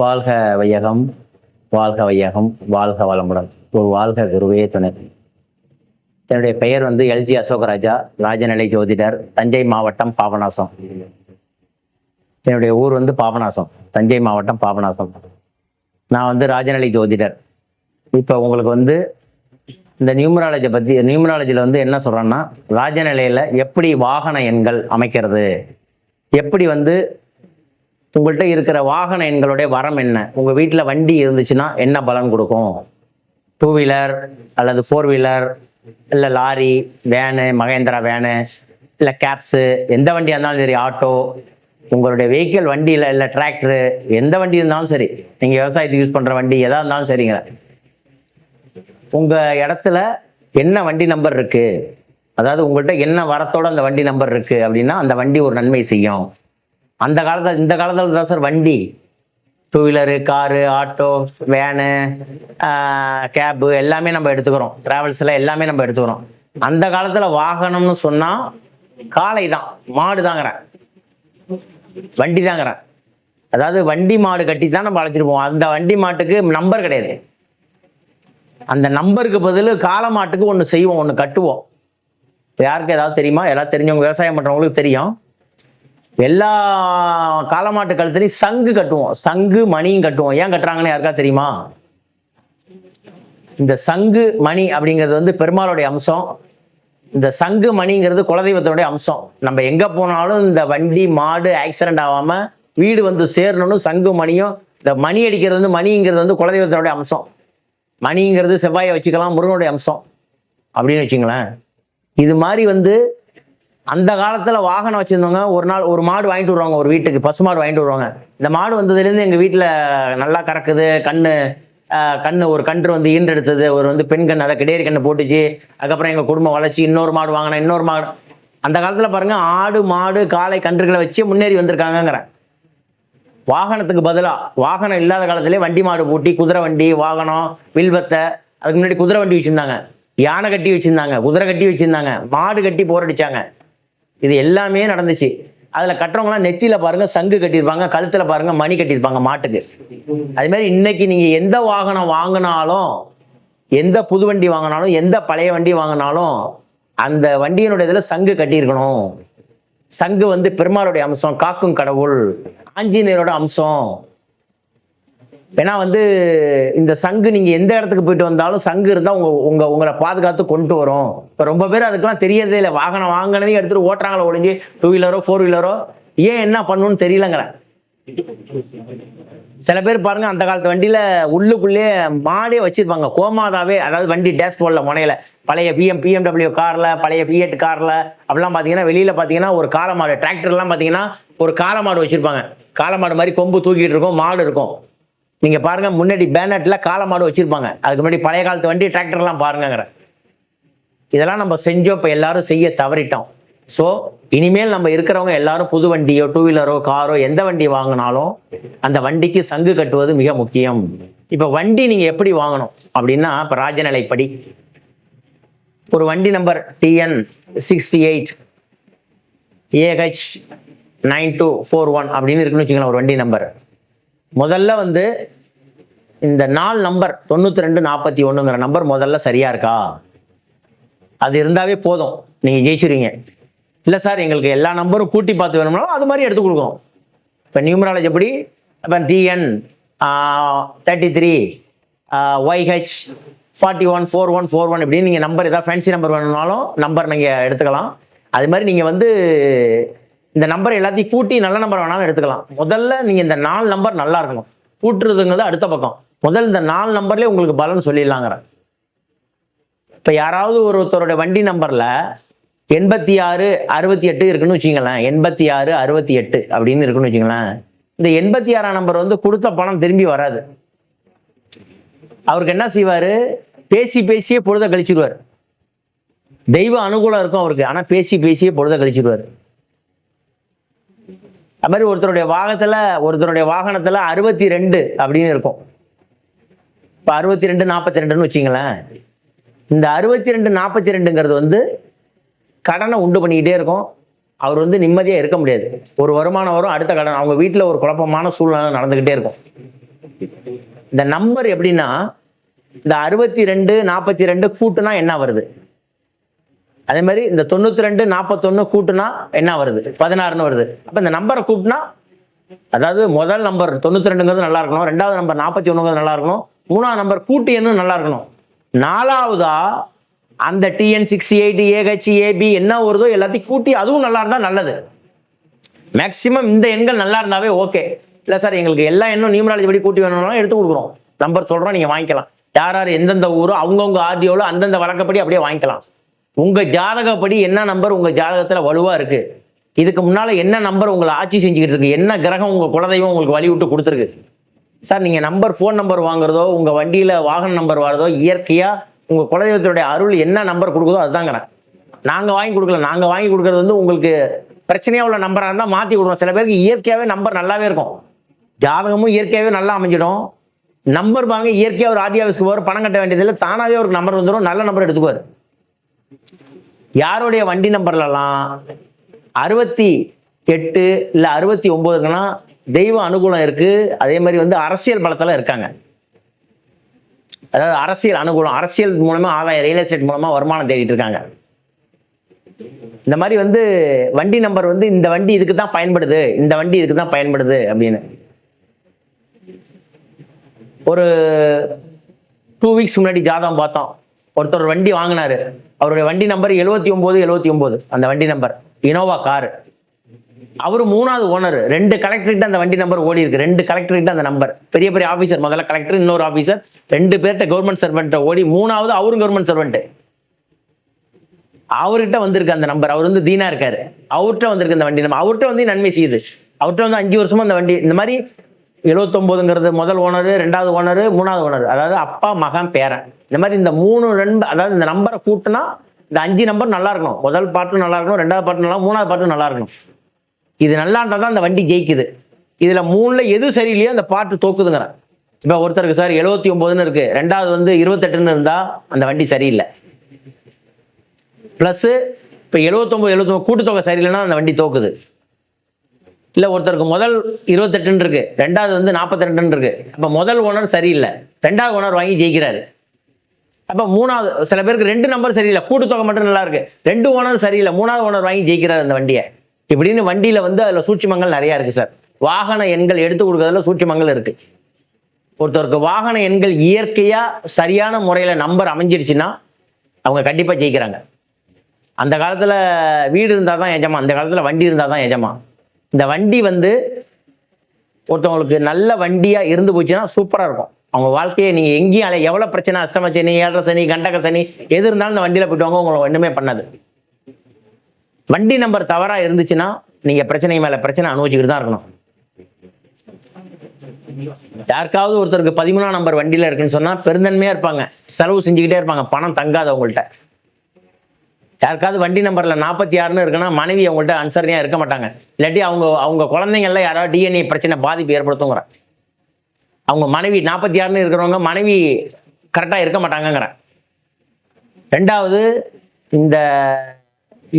வாழ்க வையகம் வாழ்க வையகம் வாழ்க வளமுடன். ஒரு வாழ்க குருவே துணை. என்னுடைய பெயர் வந்து எல்ஜி அசோகராஜா ராஜநிலை ஜோதிடர் தஞ்சை மாவட்டம் பாபநாசம். என்னுடைய ஊர் வந்து பாபநாசம் தஞ்சை மாவட்டம் பாபநாசம். நான் வந்து ராஜநிலை ஜோதிடர். இப்போ உங்களுக்கு வந்து இந்த நியூமராலஜி பற்றி நியூமராலஜியில் வந்து என்ன சொல்கிறேன்னா ராஜநிலையில் எப்படி வாகன எண்கள் அமைக்கிறது? எப்படி வந்து உங்கள்கிட்ட இருக்கிற வாகன எண்களுடைய வரம் என்ன? உங்கள் வீட்டில் வண்டி இருந்துச்சுன்னா என்ன பலன் கொடுக்கும்? டூ வீலர் அல்லது ஃபோர் வீலர் இல்லை லாரி வேனு மகேந்திரா வேனு இல்லை கேப்ஸு எந்த வண்டியாக இருந்தாலும் சரி ஆட்டோ உங்களுடைய வெஹிக்கிள் வண்டியில் இல்லை டிராக்டரு எந்த வண்டி இருந்தாலும் சரி நீங்கள் விவசாயத்துக்கு யூஸ் பண்ணுற வண்டி எதாக இருந்தாலும் சரிங்க. உங்கள் இடத்துல என்ன வண்டி நம்பர் இருக்குது அதாவது உங்கள்கிட்ட என்ன வரத்தோட அந்த வண்டி நம்பர் இருக்குது அப்படின்னா அந்த வண்டி ஒரு நன்மை செய்யும். அந்த காலத்தில் இந்த காலத்தில் தான் சார் வண்டி. Two wheeler car auto van cab எல்லாமே நம்ம எடுத்துக்கிறோம். ட்ராவல்ஸில் எல்லாமே நம்ம எடுத்துக்கிறோம். அந்த காலத்தில் வாகனம்னு சொன்னால் காளை தான் மாடு தாங்கிறேன் வண்டி தாங்கிறேன் அதாவது வண்டி மாடு கட்டி தான் நம்ம அழைச்சிட்டு போவோம். அந்த வண்டி மாட்டுக்கு நம்பர் கிடையாது. அந்த நம்பருக்கு பதில் காளை மாட்டுக்கு ஒன்று செய்வோம் ஒன்று கட்டுவோம். யாருக்கு ஏதாவது தெரியுமா? எல்லாம் தெரிஞ்சவங்க விவசாயம் பண்ணுறவங்களுக்கு தெரியும். எல்லா காலமாட்டு கழுத்துலையும் சங்கு கட்டுவோம். சங்கு மணியும் கட்டுவோம். ஏன் கட்டுறாங்கன்னு யாருக்கா தெரியுமா? இந்த சங்கு மணி அப்படிங்கிறது வந்து பெருமாளுடைய அம்சம். இந்த சங்கு மணிங்கிறது குலதெய்வத்தினுடைய அம்சம். நம்ம எங்க போனாலும் இந்த வண்டி மாடு ஆக்சிடென்ட் ஆகாம வீடு வந்து சேரணும்னு சங்கு மணியும் இந்த மணி அடிக்கிறது வந்து மணிங்கிறது வந்து குலதெய்வத்தினுடைய அம்சம். மணிங்கிறது செவ்வாயை வச்சுக்கலாம் முருகனுடைய அம்சம். அப்படின்னு வச்சுங்களேன். இது மாதிரி வந்து அந்த காலத்தில் வாகனம் வச்சுருந்தவங்க ஒரு நாள் ஒரு மாடு வாங்கிட்டு வருவாங்க ஒரு வீட்டுக்கு பசு மாடு வாங்கிட்டு வருவாங்க. இந்த மாடு வந்ததுலேருந்து எங்கள் வீட்டில் நல்லா கறக்குது கண்ணு ஆஹ், கண்ணு ஒரு கன்று வந்து ஈன்றெடுத்தது ஒரு வந்து பெண் கண் அதை கிடேரி கண்ணை போட்டுச்சு. அதுக்கப்புறம் எங்கள் குடும்பம் வளர்ச்சி இன்னொரு மாடு வாங்கினேன் இன்னொரு மாடு. அந்த காலத்தில் பாருங்கள் ஆடு மாடு காளை கன்றுகளை வச்சு முன்னேறி வந்திருக்காங்கங்கிறேன். வாகனத்துக்கு பதிலாக வாகனம் இல்லாத காலத்திலே வண்டி மாடு பூட்டி குதிரை வண்டி வாகனம் வில்வத்தை அதுக்கு முன்னாடி குதிரை வண்டி வச்சுருந்தாங்க. யானை கட்டி வச்சுருந்தாங்க குதிரை கட்டி வச்சுருந்தாங்க மாடு கட்டி போரடிச்சாங்க இது எல்லாமே நடந்துச்சு. அதில் கட்டுறவங்களாம் நெத்தியில் பாருங்கள் சங்கு கட்டியிருப்பாங்க கழுத்தில் பாருங்கள் மணி கட்டியிருப்பாங்க மாட்டுக்கு. அது மாதிரி இன்னைக்கு நீங்கள் எந்த வாகனம் வாங்கினாலும் எந்த புது வண்டி வாங்கினாலும் எந்த பழைய வண்டி வாங்கினாலும் அந்த வண்டியினுடைய இதில் சங்கு கட்டியிருக்கணும். சங்கு வந்து பெருமாளுடைய அம்சம் காக்கும் கடவுள் ஆஞ்சநேயரோட அம்சம். ஏன்னா வந்து இந்த சங்கு நீங்க எந்த இடத்துக்கு போயிட்டு வந்தாலும் சங்கு இருந்தா உங்க உங்க உங்களை பாதுகாத்து கொண்டு வரும். இப்ப ரொம்ப பேர் அதுக்கெல்லாம் தெரியறதே இல்லை. வாகனம் வாங்கினதையும் எடுத்துட்டு ஓட்டுறாங்களோ ஒழிஞ்சு டூ வீலரோ ஃபோர் வீலரோ ஏன் என்ன பண்ணணும்னு தெரியலங்கிறேன் சில பேர் பாருங்க அந்த காலத்து வண்டியில உள்ளுக்குள்ளேயே மாடே வச்சிருப்பாங்க. கோமாதாவே அதாவது வண்டி டேஷ்போர்ட்ல முனையில. பழைய பிஎம் பிஎம்டபிள்யூ கார்ல பழைய பிஎட் கார்ல அப்படிலாம் பாத்தீங்கன்னா வெளியில பாத்தீங்கன்னா ஒரு காளமாடு டிராக்டர்லாம் பாத்தீங்கன்னா ஒரு காளமாடு வச்சிருப்பாங்க. காளமாடு மாதிரி கொம்பு தூக்கிட்டு இருக்கும் மாடு இருக்கும். நீங்க பாருங்க முன்னாடி பேனட்ல காளமாடு வச்சிருப்பாங்க. அதுக்கு முன்னாடி பழைய காலத்து வண்டி டிராக்டர்லாம் பாருங்கங்கிற. இதெல்லாம் நம்ம செஞ்சோம் இப்போ எல்லாரும் செய்ய தவறிட்டோம். ஸோ இனிமேல் நம்ம இருக்கிறவங்க எல்லாரும் புது வண்டியோ டூ வீலரோ காரோ எந்த வண்டி வாங்கினாலும் அந்த வண்டிக்கு சங்கு கட்டுவது மிக முக்கியம். இப்போ வண்டி நீங்கள் எப்படி வாங்கணும்? அப்படின்னா இப்போ ராஜநிலைப்படி. ஒரு வண்டி number TN sixty eight A H nine two four one அப்படின்னு இருக்குன்னு வச்சுக்கலாம் ஒரு வண்டி நம்பர் முதல்ல வந்து இந்த நாலு நம்பர் தொண்ணூற்றி ரெண்டு நாற்பத்தி ஒன்றுங்கிற நம்பர் முதல்ல சரியா இருக்கா? அது இருந்தாவே போதும். நீங்கள் ஜெயிச்சிருவீங்க. இல்லை சார் எங்களுக்கு எல்லா நம்பரும் கூட்டி பார்த்து வேணும்னாலும் அது மாதிரி எடுத்து கொடுக்கும் இப்போ நியூமராலஜி எப்படி? இப்போ TN thirty three Y H forty one four one four one இப்படின்னு நீங்கள் நம்பர் ஏதாவது ஃபேன்சி நம்பர் வேணும்னாலும் நம்பர் நீங்கள் எடுத்துக்கலாம். அது மாதிரி நீங்கள் வந்து இந்த நம்பர் எல்லாத்தையும் கூட்டி நல்ல நம்பர் வேணாலும் எடுத்துக்கலாம். முதல்ல நீங்கள் இந்த நாலு நம்பர் நல்லா இருக்கணும். கூட்டுறதுங்கிறது அடுத்த பக்கம். முதல்ல இந்த நாலு நம்பர்லேயே உங்களுக்கு பலன் சொல்லிடலாங்கிறேன் இப்போ யாராவது ஒருத்தருடைய வண்டி நம்பரில் எண்பத்தி ஆறு அறுபத்தி எட்டு இருக்குன்னு வச்சுங்களேன் எண்பத்தி ஆறு அறுபத்தி எட்டு அப்படின்னு இருக்குன்னு வச்சுங்களேன் இந்த எண்பத்தி ஆறாம் நம்பர் வந்து கொடுத்த பணம் திரும்பி வராது. அவருக்கு என்ன செய்வார்? பேசி பேசியே பொழுத கழிச்சிடுவார் தெய்வ அனுகூலம் இருக்கும் அவருக்கு. ஆனால் பேசி பேசியே பொழுத கழிச்சிடுவார் அது மாதிரி ஒருத்தருடைய வாகனத்தில் ஒருத்தருடைய வாகனத்தில் அறுபத்தி ரெண்டு அப்படின்னு இருக்கும். இப்போ அறுபத்தி ரெண்டு நாற்பத்தி ரெண்டுன்னு வச்சிங்களேன். இந்த அறுபத்தி ரெண்டு நாற்பத்தி ரெண்டுங்கிறது வந்து கடனை உண்டு பண்ணிக்கிட்டே இருக்கும். அவர் வந்து நிம்மதியாக இருக்க முடியாது. ஒரு வருமானம் வரும் அடுத்த கடன். அவங்க வீட்டில் ஒரு குழப்பமான சூழ்நிலை நடந்துக்கிட்டே இருக்கும். இந்த நம்பர் எப்படின்னா இந்த அறுபத்தி ரெண்டு நாற்பத்தி ரெண்டு கூட்டுனா என்ன வருது? அதே மாதிரி இந்த தொண்ணூத்தி ரெண்டு நாற்பத்தொன்னு கூட்டுனா என்ன வருது? பதினாறுன்னு வருது. அப்ப இந்த நம்பரை கூட்டினா அதாவது முதல் நம்பர் தொண்ணூத்தி ரெண்டுங்கிறது நல்லா இருக்கணும் ரெண்டாவது நம்பர் நாற்பத்தி ஒண்ணுங்கிறது நல்லா இருக்கணும் மூணாவது நம்பர் கூட்டு எண்ணும் நல்லா இருக்கணும். நாலாவதா அந்த TN sixty eight A H A B என்ன வருதோ எல்லாத்தையும் கூட்டி அதுவும் நல்லா இருந்தா நல்லது. மேக்சிமம் இந்த எண்கள் நல்லா இருந்தாவே ஓகே இல்லை சார் எங்களுக்கு எல்லா எண்ணும் நியூமராலஜி படி கூட்டி வேணும்னாலும் எடுத்து கொடுக்குறோம். நம்பர் சொல்கிறோம் நீங்கள் வாங்கிக்கலாம். யார் யார் எந்தெந்த ஊரோ அவங்கவுங்க ஆர்டிஓவில் அந்தந்த வழக்கப்படி அப்படியே வாங்கிக்கலாம். உங்கள் ஜாதகப்படி என்ன நம்பர் உங்கள் ஜாதகத்தில் வலுவாக இருக்குது இதுக்கு முன்னால் என்ன நம்பர் உங்களை ஆட்சி செஞ்சுக்கிட்டு இருக்கு? என்ன கிரகம் உங்கள் குலதெய்வம் உங்களுக்கு வழி விட்டு கொடுத்துருக்கு? சார் நீங்கள் நம்பர் ஃபோன் நம்பர் வாங்குறதோ உங்கள் வண்டியில் வாகன நம்பர் வாங்குறதோ இயற்கையாக உங்கள் குலதெய்வத்தினுடைய அருள் என்ன நம்பர் கொடுக்குதோ அதுதாங்கிறேன் நாங்கள் வாங்கி கொடுக்கல. நாங்கள் வாங்கி கொடுக்குறது வந்து உங்களுக்கு பிரச்சனையாக உள்ள நம்பராக இருந்தால் மாற்றி கொடுக்கணும். சில பேருக்கு இயற்கையாகவே நம்பர் நல்லாவே இருக்கும். ஜாதகமும் இயற்கையாகவே நல்லா அமைஞ்சிடும். நம்பர் வாங்க இயற்கையாக ஒரு ஆர்டி ஆஃபீஸ்க்கு போகிற பணம் கட்ட வேண்டியதில்லை. தானாகவே ஒரு நம்பர் வந்துடும் நல்ல நம்பர் எடுத்துக்குவார். யாருடைய வண்டி நம்பர்லலாம் அறுபத்தி எட்டு இல்லை அறுபத்தி ஒம்போதுக்கெல்லாம் தெய்வ அனுகூலம் இருக்கு. அதே மாதிரி வந்து அரசியல் பலத்தில் இருக்காங்க. அதாவது அரசியல் அனுகூலம் அரசியல் மூலமா ஆதாயம் ரியல் எஸ்டேட் மூலமா வருமானம் தேடிட்டு இருக்காங்க. இந்த மாதிரி வந்து வண்டி நம்பர் வந்து இந்த வண்டி இதுக்கு தான் பயன்படுது இந்த வண்டி இதுக்கு தான் பயன்படுது அப்படின்னு. ஒரு டூ வீக்ஸ் முன்னாடி ஜாதகம் பார்த்தோம். ஒருத்தர் வண்டி வாங்கினாரு. அவருடைய வண்டி நம்பர் எழுபத்தி ஒன்பது எழுபத்தி ஒன்பது. அந்த வண்டி நம்பர் இனோவா காரு அவர் மூணாவது ஓனர் ரெண்டு கலெக்டர்கிட்ட அந்த வண்டி நம்பர் ஓடி இருக்கு. ரெண்டு கலெக்டர்கிட்ட அந்த நம்பர் பெரிய பெரிய ஆஃபீஸர் முதல்ல கலெக்டர் இன்னொரு ஆஃபீஸர் ரெண்டு பேர்கிட்ட கவர்மெண்ட் சர்வெண்ட்டை ஓடி மூணாவது அவரும் கவர்மெண்ட் சர்வெண்ட் அவர்கிட்ட வந்திருக்கு அந்த நம்பர் அவர் வந்து தீனா இருக்காரு. அவர்கிட்ட வந்திருக்கு அந்த வண்டி நம்பர் அவர்கிட்ட வந்து நன்மை செய்யுது. அவர்கிட்ட வந்து அஞ்சு வருஷமா அந்த வண்டி இந்த மாதிரி எழுவத்தொம்போதுங்கிறது முதல் ஓனரு ரெண்டாவது ஓனரு மூணாவது ஓனர் அதாவது அப்பா மகன் பேரன். இந்த மாதிரி இந்த மூணு ரெண்டு அதாவது இந்த நம்பரை கூட்டினா இந்த அஞ்சு நம்பர் நல்லா இருக்கணும். முதல் பாட்டும் நல்லா இருக்கணும் ரெண்டாவது பாட்டு நல்லா மூணாவது பாட்டும் நல்லா இருக்கணும். இது நல்லா இருந்தால் தான் அந்த வண்டி ஜெயிக்குது. இதில் மூணில் எது சரியில்லையோ அந்த பாட்டு தோக்குதுங்கிறேன் இப்போ ஒருத்தருக்கு சார் எழுபத்தி ஒம்பதுன்னு இருக்குது ரெண்டாவது வந்து இருபத்தெட்டுன்னு இருந்தால் அந்த வண்டி சரியில்லை. ப்ளஸ்ஸு இப்போ எழுபத்தொம்பது எழுபத்தொம்பது கூட்டுத்தொகை சரியில்லைன்னா அந்த வண்டி தோக்குது. இல்லை ஒருத்தருக்கு முதல் இருபத்தெட்டுன்னு இருக்கு ரெண்டாவது வந்து நாற்பத்தி ரெண்டுன்னு இருக்கு அப்போ முதல் ஓனர் சரியில்லை. ரெண்டாவது ஓனர் வாங்கி ஜெயிக்கிறாரு. அப்போ மூணாவது சில பேருக்கு ரெண்டு நம்பர் சரியில்லை. கூட்டுத்தொகை மட்டும் நல்லா இருக்கு. ரெண்டு ஓனர் சரியில்லை. மூணாவது ஓனர் வாங்கி ஜெயிக்கிறார் அந்த வண்டியை. இப்படின்னு வண்டியில வந்து அதில் சூட்சிமங்கள் நிறையா இருக்கு சார் வாகன எண்கள் எடுத்து கொடுக்கறதுல சூட்சிமங்கள் இருக்கு. ஒருத்தருக்கு வாகன எண்கள் இயற்கையா சரியான முறையில் நம்பர் அமைஞ்சிருச்சுன்னா அவங்க கண்டிப்பாக ஜெயிக்கிறாங்க. அந்த காலத்தில் வீடு இருந்தால் தான் எஜமா அந்த காலத்தில் வண்டி இருந்தால் தான் எஜமா. இந்த வண்டி வந்து ஒருத்தவங்களுக்கு நல்ல வண்டியா இருந்து போச்சுன்னா சூப்பரா இருக்கும். அவங்க வாழ்க்கையை நீங்க எங்கேயும் அலை எவ்வளவு பிரச்சனை அஷ்டம சனி ஏழரை சனி கண்டக சனி எது இருந்தாலும் இந்த வண்டியில போயிட்டு வாங்க உங்களை ஒண்ணுமே பண்ணாது. வண்டி நம்பர் தவறா இருந்துச்சுன்னா நீங்க பிரச்சனை மேல பிரச்சனை அனுபவிச்சுக்கிட்டு தான் இருக்கணும். யாருக்காவது ஒருத்தருக்கு பதிமூணாம் நம்பர் வண்டியில இருக்குன்னு சொன்னா பெருந்தன்மையா இருப்பாங்க. செலவு செஞ்சுக்கிட்டே இருப்பாங்க. பணம் தங்காது அவங்கள்ட்ட யாருக்காவது வண்டி நம்பரில் நாற்பத்தி ஆறுன்னு இருக்குன்னா மனைவி அவங்கள்ட்ட அன்சர்னியாக இருக்க மாட்டாங்க. இல்லாட்டி அவங்க அவங்க குழந்தைங்கள யாராவது டிஎன்ஏ பிரச்சனை பாதிப்பு ஏற்படுத்துங்கிற. அவங்க மனைவி நாற்பத்தி ஆறுன்னு இருக்கிறவங்க மனைவி கரெக்டாக இருக்க மாட்டாங்கங்கிறேன் ரெண்டாவது இந்த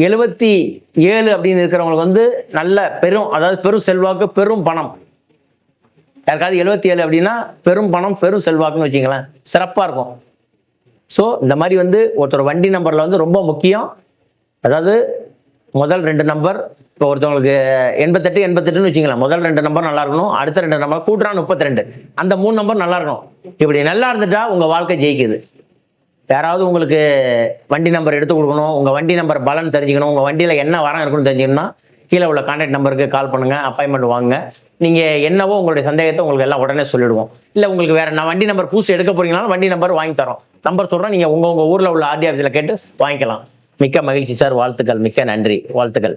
எழுபத்தி ஏழு அப்படின்னு இருக்கிறவங்களுக்கு வந்து நல்ல பெரும் அதாவது பெரும் செல்வாக்கு பெரும் பணம். யாருக்காவது எழுபத்தி ஏழு அப்படின்னா பெரும் பணம் பெரும் செல்வாக்குன்னு வச்சுங்களேன் சிறப்பாக இருக்கும். ஸோ இந்த மாதிரி வந்து ஒருத்தர் வண்டி நம்பரில் வந்து ரொம்ப முக்கியம். அதாவது முதல் ரெண்டு நம்பர் இப்போ ஒருத்தவங்களுக்கு எண்பத்தெட்டு எண்பத்தெட்டுன்னு வச்சுக்கலாம் முதல் ரெண்டு நம்பர் நல்லா இருக்கணும் அடுத்த ரெண்டு நம்பர் கூட்டுறான் முப்பத்தி ரெண்டு அந்த மூணு நம்பர் நல்லா இருக்கணும். இப்படி நல்லா இருந்துட்டா உங்கள் வாழ்க்கை ஜெயிக்குது. யாராவது உங்களுக்கு வண்டி நம்பர் எடுத்து கொடுக்கணும் உங்கள் வண்டி நம்பர் பலன் தெரிஞ்சுக்கணும் உங்கள் வண்டியில் என்ன வரம் இருக்குன்னு தெரிஞ்சுக்கணும்னா கீழே உள்ள கான்டாக்ட் நம்பருக்கு கால் பண்ணுங்கள் அப்பாயின்மெண்ட் வாங்குங்க. நீங்கள் என்னவோ உங்களுடைய சந்தேகத்தை உங்களுக்கு எல்லாம் உடனே சொல்லிடுவோம். இல்லை உங்களுக்கு வேற நான் வண்டி நம்பர் புதுசு எடுக்க போறீங்கனாலும் வண்டி நம்பர் வாங்கி தரோம். நம்பர் சொல்கிறேன் நீங்கள் உங்கள் உங்கள் ஊரில் உள்ள ஆர்டி ஆஃபீஸில் கேட்டு வாங்கிக்கலாம். மிக்க மகிழ்ச்சி சார் வாழ்த்துக்கள். மிக்க நன்றி. வாழ்த்துக்கள்.